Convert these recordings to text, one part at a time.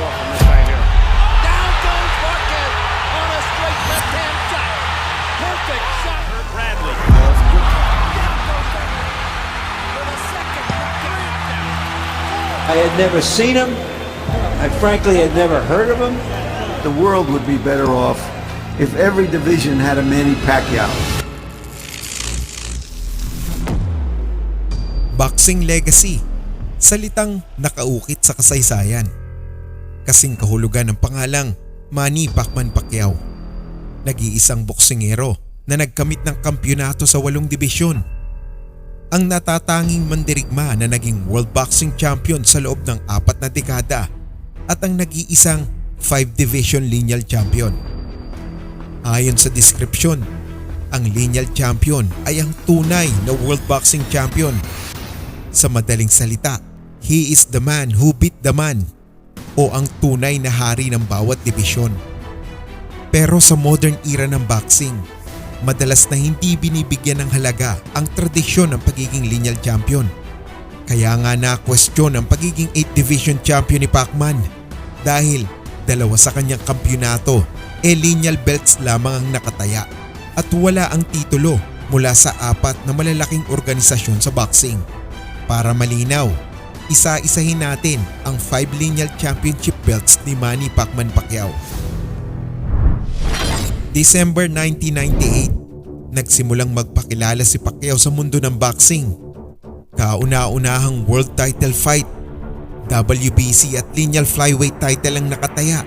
off on this right here. Down goes Marquez on a straight left-hand shot. Perfect shot. Herb Bradley. I had never seen him. I frankly had never heard of him. The world would be better off if every division had a Manny Pacquiao. Boxing Legacy, salitang nakaukit sa kasaysayan. Kasing kahulugan ng pangalang Manny Pacman Pacquiao. Nag-iisang boksingero na nagkamit ng kampyonato sa walong dibisyon. Ang natatanging mandirigma na naging World Boxing Champion sa loob ng apat na dekada at ang nag-iisang 5 Division Lineal Champion. Ayon sa description, ang lineal champion ay ang tunay na World Boxing Champion sa madaling salita, he is the man who beat the man o ang tunay na hari ng bawat dibisyon. Pero sa modern era ng boxing, madalas na hindi binibigyan ng halaga ang tradisyon ng pagiging lineal champion. Kaya nga na-question ang pagiging 8 division champion ni Pacman dahil dalawa sa kanyang kampyonato e lineal belts lamang ang nakataya at wala ang titulo mula sa apat na malalaking organisasyon sa boxing. Para malinaw, isa-isahin natin ang 5 lineal championship belts ni Manny Pacman Pacquiao. December 1998, nagsimulang magpakilala si Pacquiao sa mundo ng boxing. Kauna-unahang world title fight, WBC at lineal flyweight title ang nakataya.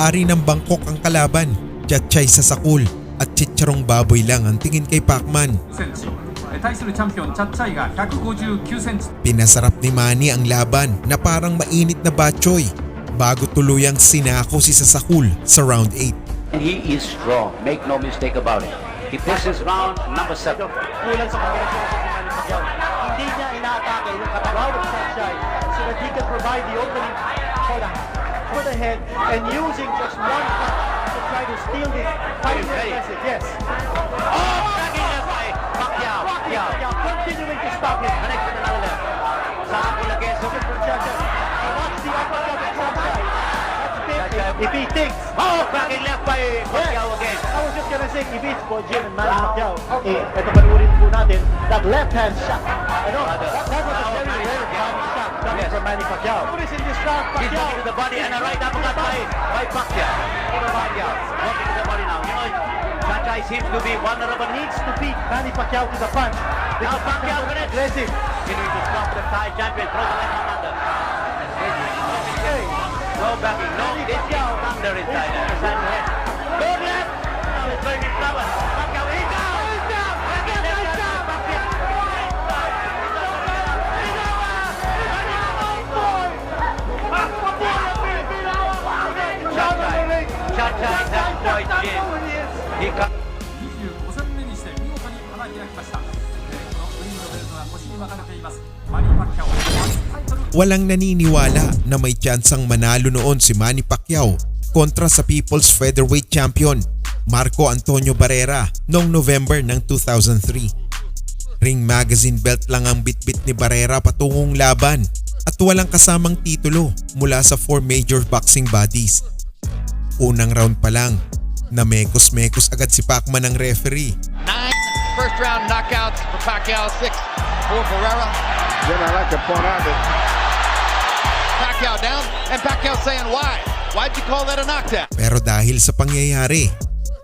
Hari ng Bangkok ang kalaban, Chachay sa Sakul at Chicharong Baboy lang ang tingin kay Pacman. Sensi. 対するチャンピオンチャッチャイが159センチ Pinasarap ni Manny ang laban na parang mainit na batchoy bago tuluyang sinako si Sasakul sa round 8. He is strong. Make no mistake about it. He pushes round number seven. kulang sa kombinasyon sa Manny Pacquiao. Hindi niya inaatake yung katawan ng Sunshine so that he can provide the opening for the, for the head and using just one punch to try to steal this fight ready? aggressive. Yes. Thinks Oh, backing left by Pacquiao again. I was just gonna say, if it's Bojin and Manny Pacquiao, Okay. Eh, ito panurin po natin, that left-hand shot. Ano, that, that was a very rare body shot coming Yes. from Manny Pacquiao. Notice in this round, He's Pacquiao. looking to the body and a right uppercut by, by Pacquiao. Pacquiao. Looking to the body now. You know, Chachai seems to be vulnerable. needs to beat Manny Pacquiao to the punch. Now Pacquiao connects. Aggressive. Continuing to stop the Thai champion. Throws the left hand under. No backing. No. This is thunder inside. Inside the head. Good left. Now it's going in flower. Pacquiao. He's down. He's down. Pacquiao. He's down. Pacquiao. Chachai. Chachai has Floyd Jin. He comes. 25戦目にして見事に花開きました、えーこのウィンドベルトが腰に巻かれていますマニー・パッキャオ初タイトル Walang naniniwala na may tsansang manalo noon si Manny Pacquiao kontra sa People's Featherweight Champion Marco Antonio Barrera noong November ng 2003. Ring Magazine belt lang ang bitbit ni Barrera patungong laban at walang kasamang titulo mula sa four major boxing bodies. Unang round pa lang, namekos-mekos agad si Pacman ng referee Nine first round knockouts for Pacquiao, six for Barrera. Then I like to point out that Pacquiao down, and Pacquiao saying why? Why'd you call that a knockdown? Pero dahil sa pangyayari,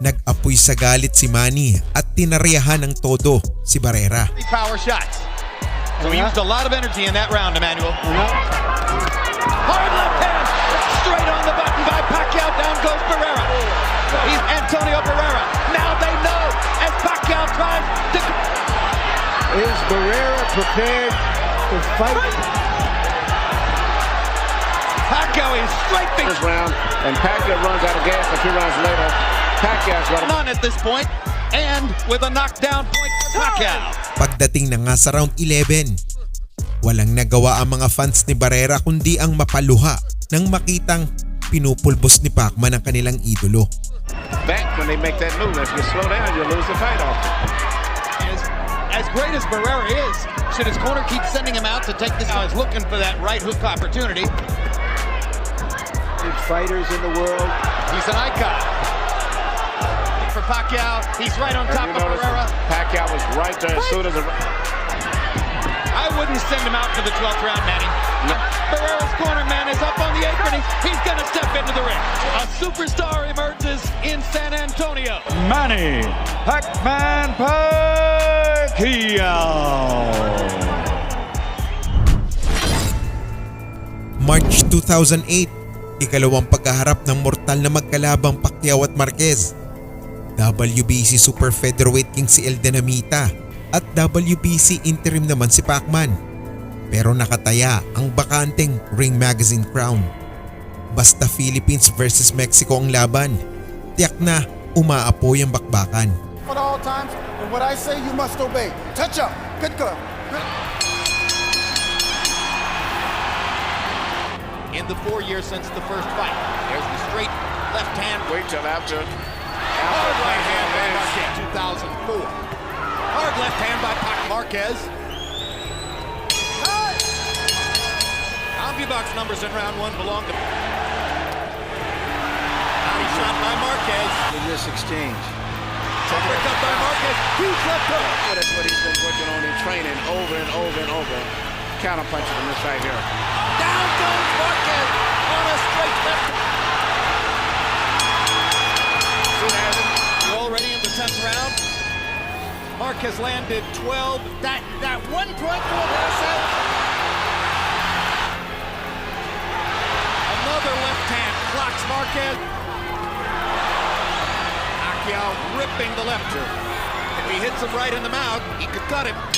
nag-apoy sa galit si Manny at tinariyahan ng todo si Barrera. Power shots. So he used a lot of energy in that round, Emmanuel. Hard left hand, straight on the button by Pacquiao. Down goes Barrera. He's Antonio Barrera. Now they know as Pacquiao tries to. is Barrera prepared to fight Pacquiao is strafing this round, and Pacquiao runs out of gas a few rounds later. Pacquiao's got a on at this point, and with a knockdown point for Pacquiao. Pagdating na nga sa round 11, walang nagawa ang mga fans ni Barrera kundi ang mapaluha nang makitang pinupulbos ni Pacman ang kanilang idolo. back when they make that move. If you slow down, you lose the fight off. As, as great as Barrera is, should his corner keep sending him out to take this? Now is looking for that right hook opportunity. Fighters in the world. He's an icon. For Pacquiao, he's right on top of notice Pereira. Pacquiao was right there as soon as the I wouldn't send him out for the 12th round, Manny. Pereira's corner man is up on the apron. He's, he's going to step into the ring. A superstar emerges in San Antonio. Manny Pacman Pacquiao. March 2008, ikalawang pagkaharap ng mortal na magkalabang Pacquiao at Marquez. WBC Super Featherweight King si El Dinamita at WBC interim naman si Pacman. Pero nakataya ang bakanteng Ring Magazine crown. Basta Philippines versus Mexico ang laban. Tiyak na umaapoy ang bakbakan. at all times, and what I say you must obey. Touch up. Good girl. In the four years since the first fight, there's the straight left hand. wait till after. Hard right hand by Marquez. 2004. Hard left hand by Pac Marquez. CompuBox numbers in round one belong to. Body shot by Marquez. In this exchange. Uppercut by Marquez. Huge left hook. That's what he's been working on in training over and over and over. Counter punching him this right here. Down goes Marquez already in the 10th round. Marquez landed 12. That that one point for Marcel. Another left hand clocks Marquez. Pacquiao ripping the left hook. If he hits him right in the mouth, he could cut him.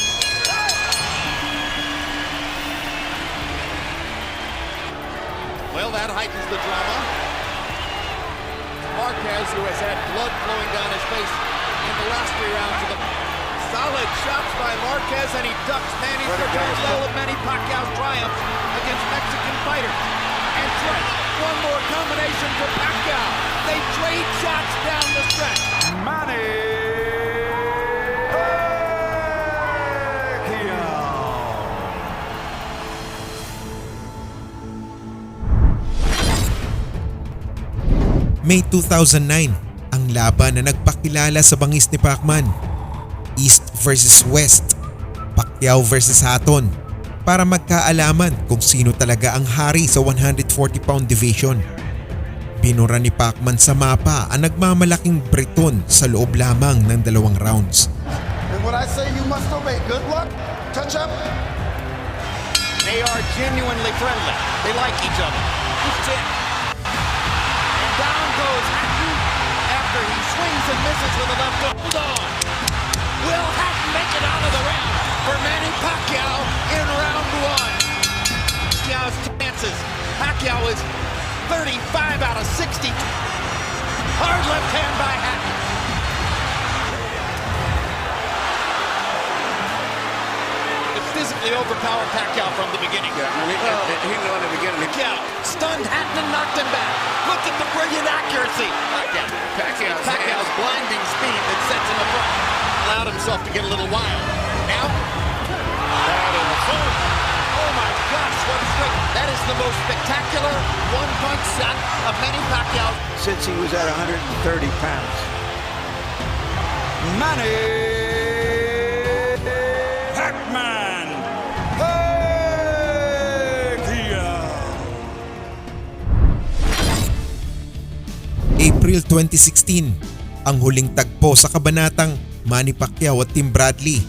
Well, that heightens the drama. Marquez, who has had blood flowing down his face in the last three rounds of the solid shots by Marquez, and he ducks Manny's return goal of Manny Pacquiao's triumph against Mexican fighters. And just one more combination for Pacquiao. They trade shots down the stretch. Manny May 2009, ang laban na nagpakilala sa bangis ni Pacman. East versus West, Pacquiao versus Hatton para magkaalaman kung sino talaga ang hari sa 140-pound division. Binura ni Pacman sa mapa ang nagmamalaking Briton sa loob lamang ng dalawang rounds. And what I say you must obey. Good luck. Touch up. They are genuinely friendly. They like each other. In? Goes Hatton after he swings and misses with a left hook. Hold on. Will Hatton make it out of the round for Manny Pacquiao in round one? Pacquiao's chances. Pacquiao is 35 out of 60. Hard left hand by Hatton. Physically overpowered Pacquiao from the beginning. Yeah, I mean, he, he knew in the beginning. Pacquiao stunned Hatton and knocked him back. Look at the brilliant accuracy. Pacquiao. Pacquiao's Pacquiao's blinding speed that sets him apart. Allowed himself to get a little wild. Now, that is boom. Oh my gosh, what a straight. That is the most spectacular one-punch shot of Manny Pacquiao. Since he was at 130 pounds. Manny April 2016, ang huling tagpo sa kabanatang Manny Pacquiao at Tim Bradley.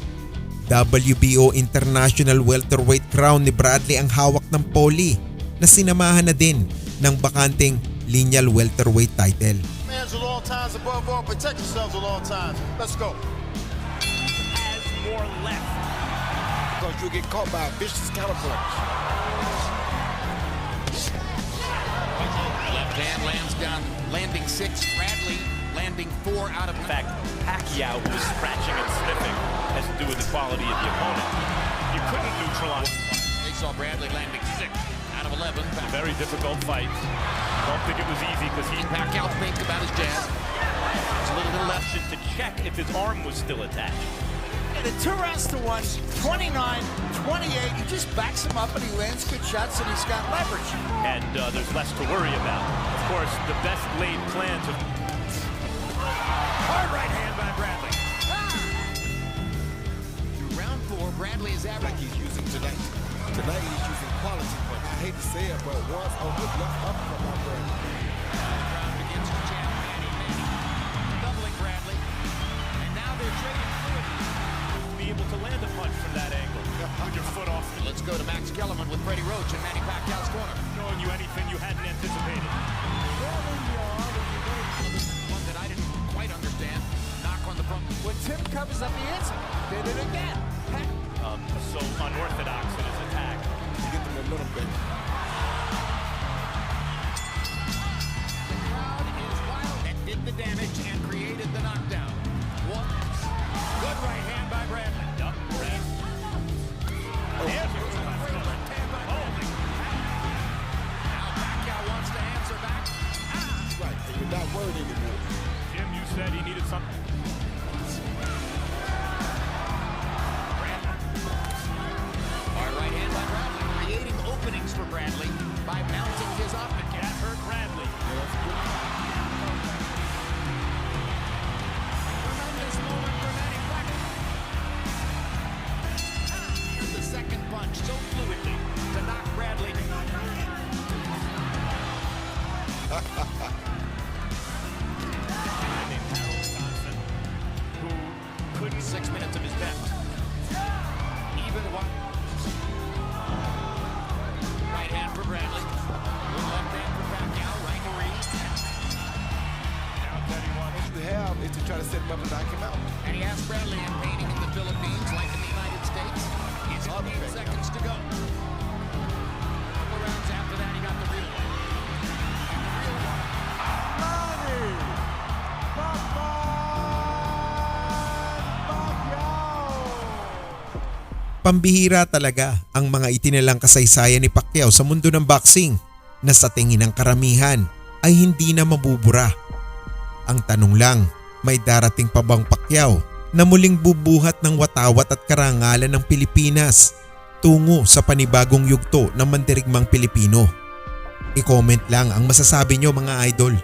WBO International Welterweight Crown ni Bradley ang hawak ng poli na sinamahan na din ng bakanteng lineal welterweight title. Hands at all times above all. Protect yourselves at all times. Let's go. Has more left. Because you'll get caught by a vicious counterpunch. Lands down, landing six. Bradley landing four out of In fact, Pacquiao, who was scratching and sniffing, has to do with the quality of the opponent. You couldn't neutralize. They saw Bradley landing six out of 11. Very difficult fight. Don't think it was easy because he Pacquiao think about his jab. It's a little the left. to check if his arm was still attached. And in two rounds to one, 29, 28. He just backs him up and he lands good shots and he's got leverage. And uh, there's less to worry about. Of course, the best laid plans of Hard right hand by Bradley. Round four, Bradley is average. he's using tonight. Tonight he's using quality punch. I hate to say it, but once on the left uppercut by Bradley. Round begins to jam Manny Manny. Doubling Bradley. And now they're trading fluid. be able to land a punch from that angle. With your foot off, Let's go to Max Kellerman with Freddie Roach and Manny Pacquiao's corner. showing you anything you hadn't anticipated. One that I didn't quite understand. Knock on the front. When Tim covers up the answer, did it again. Um, so unorthodox in his attack. You get the momentum back. Crowd is wild. That did the damage and created the knockdown. One. Good right hand by Bradley. Brad. To set him up and knock him out. And he asked Bradley in painting in the Philippines, like in the United States. He's 15 seconds to go. Couple rounds after that, he got the real one. And the real one. Pambihira talaga ang mga itinalang kasaysayan ni Pacquiao sa mundo ng boxing na sa tingin ng karamihan ay hindi na mabubura. Ang tanong lang, may darating pa bang Pacquiao na muling bubuhat ng watawat at karangalan ng Pilipinas tungo sa panibagong yugto ng mandirigmang Pilipino? I-comment lang ang masasabi nyo mga idol.